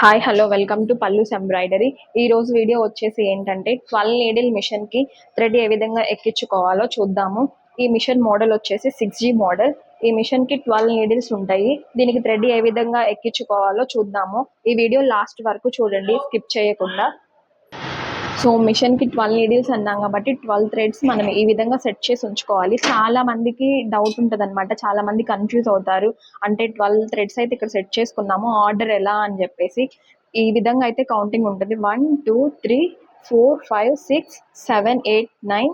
Hi hello welcome to Pallu's embroidery ఈ రోజు video వచ్చేసి ఏంటంటే ట్వెల్వ్ నీడిల్ మిషన్కి థ్రెడ్ ఏ విధంగా ఎక్కించుకోవాలో చూద్దాము. ఈ మిషన్ మోడల్ వచ్చేసి సిక్స్ జీ మోడల్. ఈ మిషన్కి ట్వెల్వ్ నీడిల్స్ ఉంటాయి. దీనికి థ్రెడ్ ఏ విధంగా ఎక్కించుకోవాలో చూద్దాము. ఈ వీడియో లాస్ట్ వరకు చూడండి స్కిప్ చేయకుండా. సో మిషన్కి ట్వెల్వ్ నీడిల్స్ అన్నాం కాబట్టి ట్వెల్వ్ థ్రెడ్స్ మనం ఈ విధంగా సెట్ చేసి ఉంచుకోవాలి. చాలా మందికి డౌట్ ఉంటుంది అనమాట చాలా మంది కన్ఫ్యూజ్ అవుతారు. అంటే ట్వెల్వ్ థ్రెడ్స్ అయితే ఇక్కడ సెట్ చేసుకున్నాము. ఆర్డర్ ఎలా అని చెప్పేసి ఈ విధంగా అయితే కౌంటింగ్ ఉంటుంది. One two three four five six seven eight nine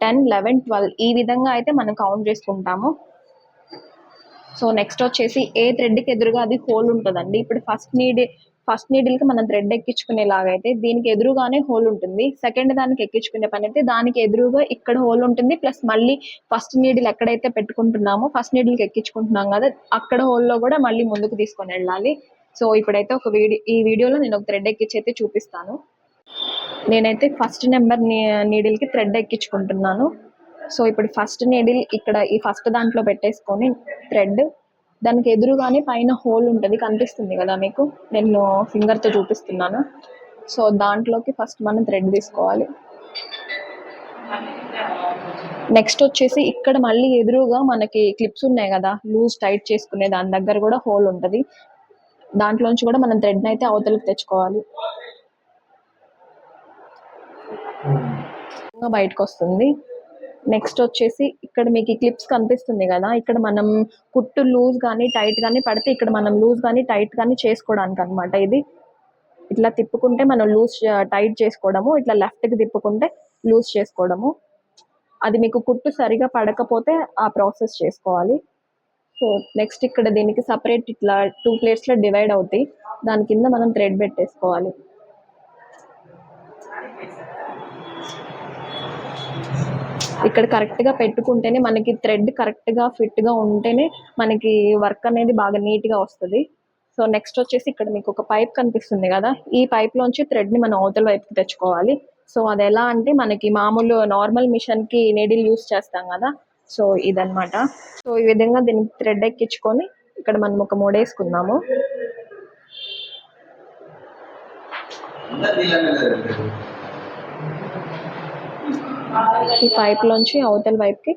ten eleven twelve ఈ విధంగా అయితే మనం కౌంట్ చేసుకుంటాము. సో నెక్స్ట్ వచ్చేసి ఏ థ్రెడ్కి ఎదురుగా అది హోల్ ఉంటుందండి. ఇప్పుడు ఫస్ట్ నీడ్ ఫస్ట్ నీడిల్కి మనం థ్రెడ్ ఎక్కించుకునేలాగా అయితే దీనికి ఎదురుగానే హోల్ ఉంటుంది. సెకండ్ దానికి ఎక్కించుకునే పని అయితే దానికి ఎదురుగా ఇక్కడ హోల్ ఉంటుంది. ప్లస్ మళ్ళీ ఫస్ట్ నీడిల్ ఎక్కడైతే పెట్టుకుంటున్నామో ఫస్ట్ నీడిల్కి ఎక్కించుకుంటున్నాం కదా అక్కడ హోల్లో కూడా మళ్ళీ ముందుకు తీసుకొని వెళ్ళాలి. సో ఇప్పుడైతే ఒక వీడియో ఈ వీడియోలో నేను ఒక థ్రెడ్ ఎక్కించి అయితే చూపిస్తాను. నేనైతే ఫస్ట్ నెంబర్ నీడిల్కి థ్రెడ్ ఎక్కించుకుంటున్నాను. సో ఇప్పుడు ఫస్ట్ నీడిల్ ఇక్కడ ఈ ఫస్ట్ దాంట్లో పెట్టేసుకొని థ్రెడ్ దానికి ఎదురుగానే పైన హోల్ ఉంటుంది కనిపిస్తుంది కదా మీకు? నేను ఫింగర్తో చూపిస్తున్నాను. సో దాంట్లోకి ఫస్ట్ మనం థ్రెడ్ తీసుకోవాలి. నెక్స్ట్ వచ్చేసి ఇక్కడ మళ్ళీ ఎదురుగా మనకి క్లిప్స్ ఉన్నాయి కదా లూజ్ టైట్ చేసుకునే దాని దగ్గర కూడా హోల్ ఉంటుంది. దాంట్లోంచి కూడా మనం థ్రెడ్ని అయితే అవతలకి తెచ్చుకోవాలి. బయటకు వస్తుంది. నెక్స్ట్ వచ్చేసి ఇక్కడ మీకు ఈ క్లిప్స్ కనిపిస్తుంది కదా ఇక్కడ మనం కుట్టు లూజ్ కానీ టైట్ కానీ పడితే ఇక్కడ మనం లూజ్ కానీ టైట్ కానీ చేసుకోవడానికి అనమాట ఇది. ఇట్లా తిప్పుకుంటే మనం లూజ్ టైట్ చేసుకోవడము ఇట్లా లెఫ్ట్కి తిప్పుకుంటే లూజ్ చేసుకోవడము. అది మీకు కుట్టు సరిగా పడకపోతే ఆ ప్రాసెస్ చేసుకోవాలి. సో నెక్స్ట్ ఇక్కడ దీనికి సపరేట్ ఇట్లా టూ ప్లేట్స్లో డివైడ్ అవుతాయి. దాని కింద మనం థ్రెడ్ పెట్టేసుకోవాలి. ఇక్కడ కరెక్ట్గా పెట్టుకుంటేనే మనకి థ్రెడ్ కరెక్ట్గా ఫిట్గా ఉంటేనే మనకి వర్క్ అనేది బాగా నీట్గా వస్తుంది. సో నెక్స్ట్ వచ్చేసి ఇక్కడ మీకు ఒక పైప్ కనిపిస్తుంది కదా? ఈ పైప్లోంచి థ్రెడ్ని మనం అవతల వైపుకి తెచ్చుకోవాలి. సో అది ఎలా అంటే మనకి మామూలు నార్మల్ మిషన్కి నీడిల్ యూస్ చేస్తాం కదా? సో ఇదనమాట సో ఈ విధంగా దీనికి థ్రెడ్ ఎక్కించుకొని ఇక్కడ మనం ఒక మూడేసుకుందాము ఈ పైప్ లోంచి అవతల వైపుకి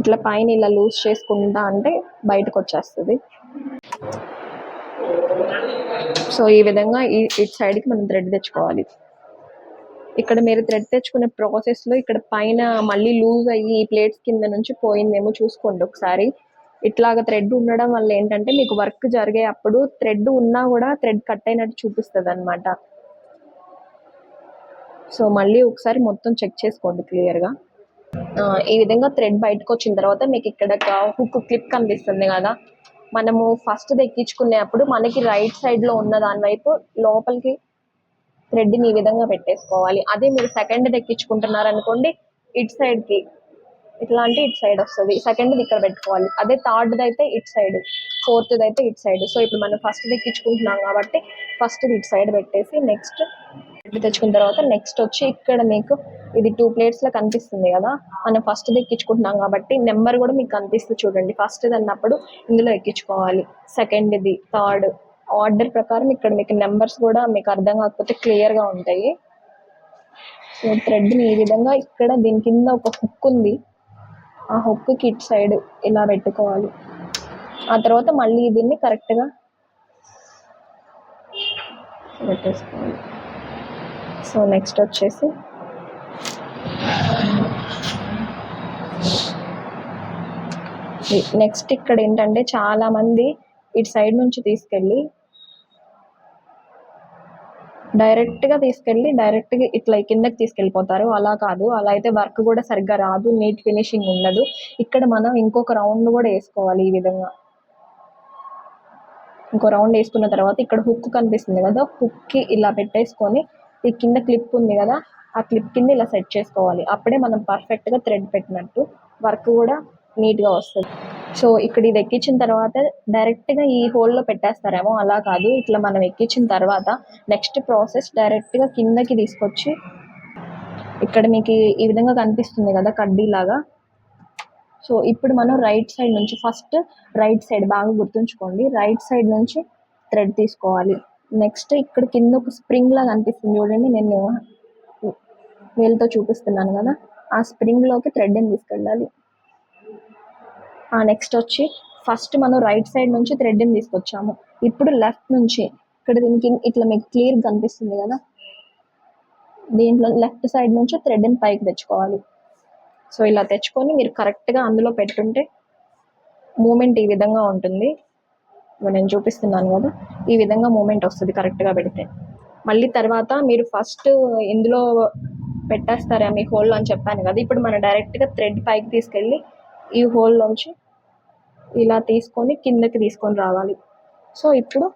ఇట్లా పైన ఇలా లూజ్ చేసుకుంటా అంటే బయటకు వచ్చేస్తుంది సో ఈ విధంగా ఈ ఇటు సైడ్కి మనం థ్రెడ్ తెచ్చుకోవాలి. ఇక్కడ మీరు థ్రెడ్ తెచ్చుకునే ప్రాసెస్లో ఇక్కడ పైన మళ్ళీ లూజ్ అయ్యి ఈ ప్లేట్స్ కింద నుంచి పోయిందేమో చూసుకోండి ఒకసారి. ఇట్లాగ థ్రెడ్ ఉండడం వల్ల ఏంటంటే మీకు వర్క్ జరిగే అప్పుడు థ్రెడ్ ఉన్నా కూడా థ్రెడ్ కట్ అయినట్టు చూపిస్తుంది అనమాట సో మళ్ళీ ఒకసారి మొత్తం చెక్ చేసుకోండి క్లియర్గా. ఈ విధంగా థ్రెడ్ బయటకు వచ్చిన తర్వాత మీకు ఇక్కడ హుక్ క్లిప్ కనిపిస్తుంది కదా? మనము ఫస్ట్ ఎక్కించుకునేప్పుడు మనకి రైట్ సైడ్లో ఉన్న దాని వైపు లోపలికి థ్రెడ్ని ఈ విధంగా పెట్టేసుకోవాలి. అదే మీరు సెకండ్ ఎక్కించుకుంటున్నారు అనుకోండి ఇటు సైడ్కి ఇట్లా అంటే ఇటు సైడ్ వస్తుంది. సెకండ్ ఇక్కడ పెట్టుకోవాలి. అదే థర్డ్ అయితే ఇటు సైడ్ ఫోర్త్ అయితే ఇటు సైడ్. సో ఇప్పుడు మనం ఫస్ట్ ఎక్కించుకుంటున్నాం కాబట్టి ఫస్ట్ ఇటు సైడ్ పెట్టేసి నెక్స్ట్ థ్రెడ్ తెచ్చుకున్న తర్వాత నెక్స్ట్ వచ్చి ఇక్కడ మీకు ఇది టూ ప్లేట్స్లో కనిపిస్తుంది కదా? మనం ఫస్ట్ ఎక్కించుకుంటున్నాం కాబట్టి నెంబర్ కూడా మీకు కనిపిస్తుంది చూడండి. ఫస్ట్ అన్నప్పుడు ఇందులో ఎక్కించుకోవాలి. సెకండ్ ఇది థర్డ్ ఆర్డర్ ప్రకారం ఇక్కడ మీకు నెంబర్స్ కూడా మీకు అర్థం కాకపోతే క్లియర్గా ఉంటాయి. సో థ్రెడ్ని ఈ విధంగా ఇక్కడ దీని కింద ఒక హుక్ ఉంది. ఆ హుక్కి ఇట్ సైడ్ ఇలా పెట్టుకోవాలి. ఆ తర్వాత మళ్ళీ దీన్ని కరెక్ట్గా పెట్టేసుకోవాలి. సో నెక్స్ట్ వచ్చేసి నెక్స్ట్ ఇక్కడ ఏంటంటే చాలా మంది ఇటు సైడ్ నుంచి తీసుకెళ్ళి డైరెక్ట్గా తీసుకెళ్ళి డైరెక్ట్గా ఇట్లా కిందకి తీసుకెళ్ళిపోతారు. అలా కాదు. అలా అయితే వర్క్ కూడా సరిగ్గా రాదు. నీట్ ఫినిషింగ్ ఉండదు. ఇక్కడ మనం ఇంకొక రౌండ్ కూడా వేసుకోవాలి ఈ విధంగా. ఇంకో రౌండ్ వేసుకున్న తర్వాత ఇక్కడ హుక్ కనిపిస్తుంది కదా. హుక్కి ఇలా పెట్టేసుకొని ఈ కింద క్లిప్ ఉంది కదా ఆ క్లిప్ కింద ఇలా సెట్ చేసుకోవాలి. అప్పుడే మనం పర్ఫెక్ట్గా థ్రెడ్ పెట్టినట్టు వర్క్ కూడా నీట్గా వస్తుంది. సో ఇక్కడ ఇది ఎక్కించిన తర్వాత డైరెక్ట్గా ఈ హోల్లో పెట్టేస్తారేమో అలా కాదు. ఇట్లా మనం ఎక్కించిన తర్వాత నెక్స్ట్ ప్రాసెస్ డైరెక్ట్గా కిందకి తీసుకొచ్చి ఇక్కడ మీకు ఈ విధంగా కనిపిస్తుంది కదా కడ్డీలాగా సో ఇప్పుడు మనం రైట్ సైడ్ నుంచి ఫస్ట్ రైట్ సైడ్ బాగా గుర్తుంచుకోండి. రైట్ సైడ్ నుంచి థ్రెడ్ తీసుకోవాలి. నెక్స్ట్ ఇక్కడ కింద ఒక స్ప్రింగ్ లాగా అనిపిస్తుంది చూడండి నేను వేలుతో చూపిస్తున్నాను కదా. ఆ స్ప్రింగ్లోకి థ్రెడ్ని తీసుకెళ్ళాలి? ఆ నెక్స్ట్ వచ్చి ఫస్ట్ మనం రైట్ సైడ్ నుంచి థ్రెడ్ని తీసుకొచ్చాము. ఇప్పుడు లెఫ్ట్ నుంచి ఇక్కడ దీనికి ఇట్లా మీకు క్లియర్ కనిపిస్తుంది కదా. దీంట్లో లెఫ్ట్ సైడ్ నుంచి థ్రెడ్ పైకి తెచ్చుకోవాలి. సో ఇలా తెచ్చుకొని మీరు కరెక్ట్గా అందులో పెట్టుంటే మూమెంట్ ఈ విధంగా ఉంటుంది. నేను చూపిస్తున్నాను కదా ఈ విధంగా మూమెంట్ వస్తుంది కరెక్ట్గా పెడితే. మళ్ళీ తర్వాత మీరు ఫస్ట్ ఇందులో పెట్టేస్తారా మీ హోల్లో అని చెప్పాను కదా ఇప్పుడు మనం డైరెక్ట్గా థ్రెడ్ పైకి తీసుకెళ్ళి ఈ హోల్లోంచి ఇలా తీసుకొని కిందకి తీసుకొని రావాలి. సో ఇప్పుడు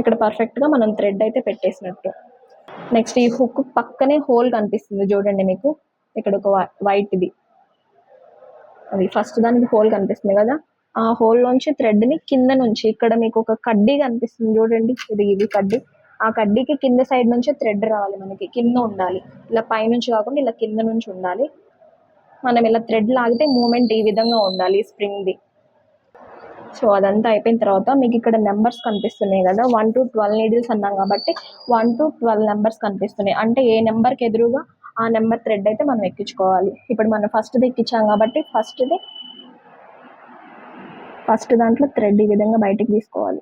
ఇక్కడ పర్ఫెక్ట్గా మనం థ్రెడ్ అయితే పెట్టేసినట్టు. నెక్స్ట్ ఈ హుక్ పక్కనే హోల్ కనిపిస్తుంది చూడండి మీకు ఇక్కడ ఒక వైట్ది అది ఫస్ట్ దానికి హోల్ కనిపిస్తుంది కదా ఆ హోల్ నుంచి థ్రెడ్ని కింద నుంచి ఇక్కడ మీకు ఒక కడ్డీ కనిపిస్తుంది చూడండి. ఇది ఇది కడ్డీ. ఆ కడ్డీకి కింద సైడ్ నుంచి థ్రెడ్ రావాలి మనకి. కింద ఉండాలి. ఇలా పైనుంచి కాకుండా ఇలా కింద నుంచి ఉండాలి. మనం ఇలా థ్రెడ్ లాగితే మూమెంట్ ఈ విధంగా ఉండాలి స్ప్రింగ్ది సో అదంతా అయిపోయిన తర్వాత మీకు ఇక్కడ నెంబర్స్ కనిపిస్తున్నాయి కదా. వన్ టు ట్వెల్వ్ నీడిల్స్ అన్నాం కాబట్టి వన్ టు ట్వెల్వ్ నెంబర్స్ కనిపిస్తున్నాయి. అంటే ఏ నెంబర్కి ఎదురుగా ఆ నెంబర్ థ్రెడ్ అయితే మనం ఎక్కించుకోవాలి. ఇప్పుడు మనం ఫస్ట్ది ఎక్కించాం కాబట్టి ఫస్ట్ది ఫస్ట్ దాంట్లో థ్రెడ్ ఈ విధంగా బయటికి తీసుకోవాలి.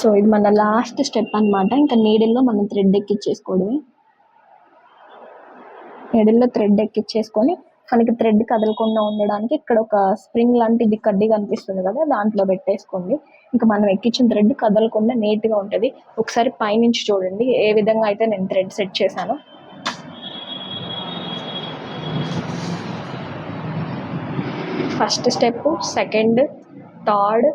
సో ఇది మన లాస్ట్ స్టెప్ అన్నమాట. ఇంకా నీడిల్లో మనం థ్రెడ్ ఎక్కిచ్చేసుకోవడమే. నీడిల్లో థ్రెడ్ ఎక్కిచ్చేసుకొని మనకి థ్రెడ్ కదలకుండా ఉండడానికి ఇక్కడ ఒక స్ప్రింగ్ లాంటిది కడ్డీ కనిపిస్తుంది కదా దాంట్లో పెట్టేసుకోండి. ఇంకా మనం ఎక్కించిన థ్రెడ్ కదలకుండా నీట్గా ఉంటుంది. ఒకసారి పైనుంచి చూడండి ఏ విధంగా అయితే నేను థ్రెడ్ సెట్ చేశాను. ఫస్ట్ స్టెప్ సెకండ్ థర్డ్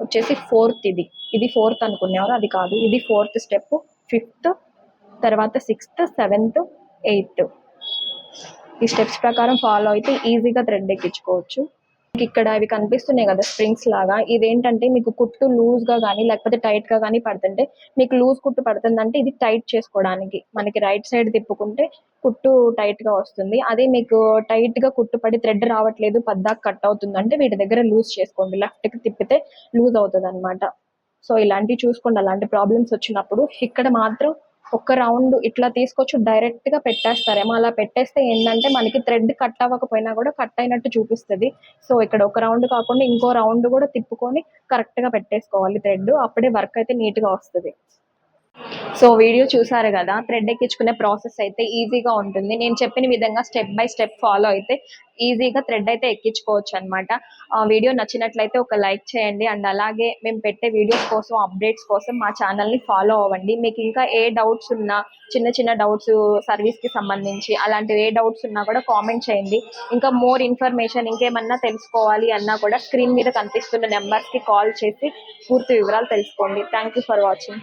వచ్చేసి ఫోర్త్ ఇది. ఇది ఫోర్త్ అనుకునేవారు అది కాదు. ఇది ఫోర్త్ స్టెప్ ఫిఫ్త్ తర్వాత సిక్స్త్ సెవెంత్ ఎయిత్. ఈ స్టెప్స్ ప్రకారం ఫాలో అయితే ఈజీగా థ్రెడ్ ఎక్కించుకోవచ్చు. ఇక్కడ అవి కనిపిస్తున్నాయి కదా స్ప్రింగ్స్ లాగా. ఇదేంటంటే మీకు కుట్టు లూజ్గా కానీ లేకపోతే టైట్గా కానీ పడుతుంటే మీకు లూజ్ కుట్టు పడుతుందంటే ఇది టైట్ చేసుకోవడానికి. మనకి రైట్ సైడ్ తిప్పుకుంటే కుట్టు టైట్గా వస్తుంది. అదే మీకు టైట్గా కుట్టు పడి థ్రెడ్ రావట్లేదు పద్దాకు కట్ అవుతుంది అంటే వీటి దగ్గర లూజ్ చేసుకోండి. లెఫ్ట్కి తిప్పితే లూజ్ అవుతుంది అనమాట సో ఇలాంటివి చూసుకోండి. అలాంటి ప్రాబ్లమ్స్ వచ్చినప్పుడు ఇక్కడ మాత్రం ఒక రౌండ్ ఇట్లా తీసుకొచ్చి డైరెక్ట్గా పెట్టేస్తారేమో అలా పెట్టేస్తే ఏంటంటే మనకి థ్రెడ్ కట్ అవ్వకపోయినా కూడా కట్ అయినట్టు చూపిస్తుంది. సో ఇక్కడ ఒక రౌండ్ కాకుండా ఇంకో రౌండ్ కూడా తిప్పుకొని కరెక్ట్గా పెట్టేసుకోవాలి థ్రెడ్ అప్పుడే వర్క్ అయితే నీట్గా వస్తుంది. సో వీడియో చూసారు కదా థ్రెడ్ ఎక్కించుకునే ప్రాసెస్ అయితే ఈజీగా ఉంటుంది. నేను చెప్పిన విధంగా స్టెప్ బై స్టెప్ ఫాలో అయితే ఈజీగా థ్రెడ్ అయితే ఎక్కించుకోవచ్చు అనమాట వీడియో నచ్చినట్లయితే ఒక లైక్ చేయండి. అండ్ అలాగే మేము పెట్టే వీడియోస్ కోసం అప్డేట్స్ కోసం మా ఛానల్ని ఫాలో అవ్వండి. మీకు ఇంకా ఏ డౌట్స్ ఉన్నా చిన్న చిన్న డౌట్స్ సర్వీస్కి సంబంధించి అలాంటివి ఏ డౌట్స్ ఉన్నా కూడా కామెంట్ చేయండి. ఇంకా మోర్ ఇన్ఫర్మేషన్ ఇంకేమన్నా తెలుసుకోవాలి అన్నా కూడా స్క్రీన్ మీద కనిపిస్తున్న నెంబర్స్కి కాల్ చేసి పూర్తి వివరాలు తెలుసుకోండి. Thank for watching